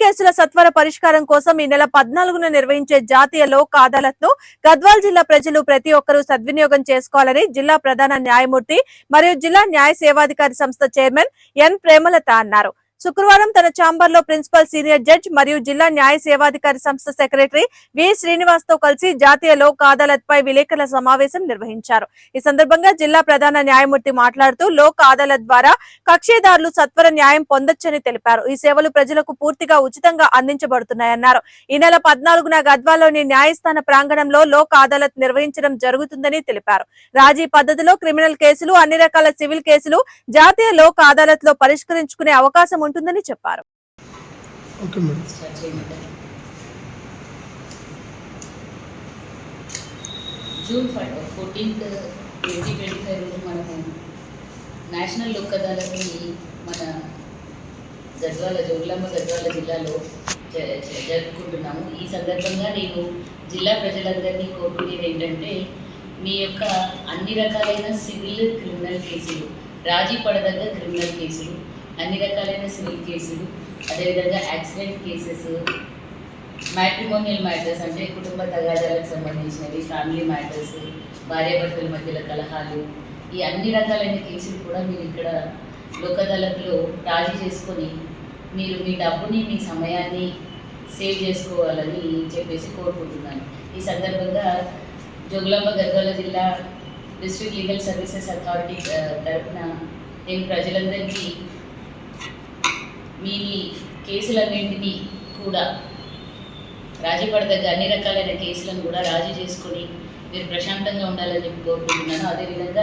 కేసుల సత్వర పరిష్కారం కోసం ఈ నెల పద్నాలుగున నిర్వహించే జాతీయ లోక్ అదాలత్ను గద్వాల్ జిల్లా ప్రజలు ప్రతి ఒక్కరూ సద్వినియోగం చేసుకోవాలని జిల్లా ప్రధాన న్యాయమూర్తి మరియు జిల్లా న్యాయ సేవాధికారి సంస్థ చైర్మన్ ఎన్ ప్రేమలత అన్నారు. శుక్రవారం తన ఛాంబర్లో ప్రిన్సిపల్ సీనియర్ జడ్జ్ మరియు జిల్లా న్యాయ సేవాధికారి సంస్థ సెక్రటరీ వి. శ్రీనివాస్తో కలిసి జాతీయ లోక్ అదాలత్ పై విలేకరుల సమావేశం నిర్వహించారు. ఈ సందర్భంగా జిల్లా ప్రధాన న్యాయమూర్తి మాట్లాడుతూ లోక్ అదాలత్ ద్వారా కక్షిదారులు సత్వర న్యాయం పొందొచ్చని తెలిపారు. ఈ సేవలు ప్రజలకు పూర్తిగా ఉచితంగా అందించబడుతున్నాయన్నారు. ఈ నెల పద్నాలుగున గద్వాలోని న్యాయస్థాన ప్రాంగణంలో లోక్ అదాలత్ నిర్వహించడం జరుగుతుందని తెలిపారు. రాజీ పద్ధతిలో క్రిమినల్ కేసులు అన్ని రకాల సివిల్ కేసులు జాతీయ లోక్ అదాలత్లో పరిష్కరించుకునే అవకాశం ఉంటుందని చెప్పారు. June five fourteenth twenty twenty five రోజు మనము నేషనల్ లోక్ అదాలత్ని మన గద్వాల జోగులాంబ గద్వాల జిల్లాలో జరుపుకుంటున్నాము. ఈ సందర్భంగా నేను జిల్లా ప్రజలందరినీ కోరుకునేది ఏంటంటే మీ యొక్క అన్ని రకాలైన సివిల్ క్రిమినల్ కేసులు రాజీ పడదగ్గ క్రిమినల్ కేసులు అన్ని రకాలైన సివిల్ కేసులు అదేవిధంగా యాక్సిడెంట్ కేసెస్ మ్యాట్రిమోనియల్ మ్యాటర్స్ అంటే కుటుంబ తగాదాలకు సంబంధించినవి ఫ్యామిలీ మ్యాటర్స్ భార్యాభర్తల మధ్యల కలహాలు ఈ అన్ని రకాలైన కేసులు కూడా మీరు ఇక్కడ లోక్ రాజీ చేసుకొని మీరు మీ డబ్బుని మీ సమయాన్ని సేవ్ చేసుకోవాలని చెప్పేసి కోరుకుంటున్నాను. ఈ సందర్భంగా జోగులాంబ గద్వాల జిల్లా డిస్ట్రిక్ట్ లీగల్ సర్వీసెస్ అథారిటీ తరఫున తరపున నేను ప్రజలందరికీ మీ మీ కేసులన్నింటినీ కూడా రాజీ పడదగ్గ అన్ని రకాలైన కేసులను కూడా రాజీ చేసుకొని మీరు ప్రశాంతంగా ఉండాలని చెప్పి కోరుకుంటున్నాను. అదేవిధంగా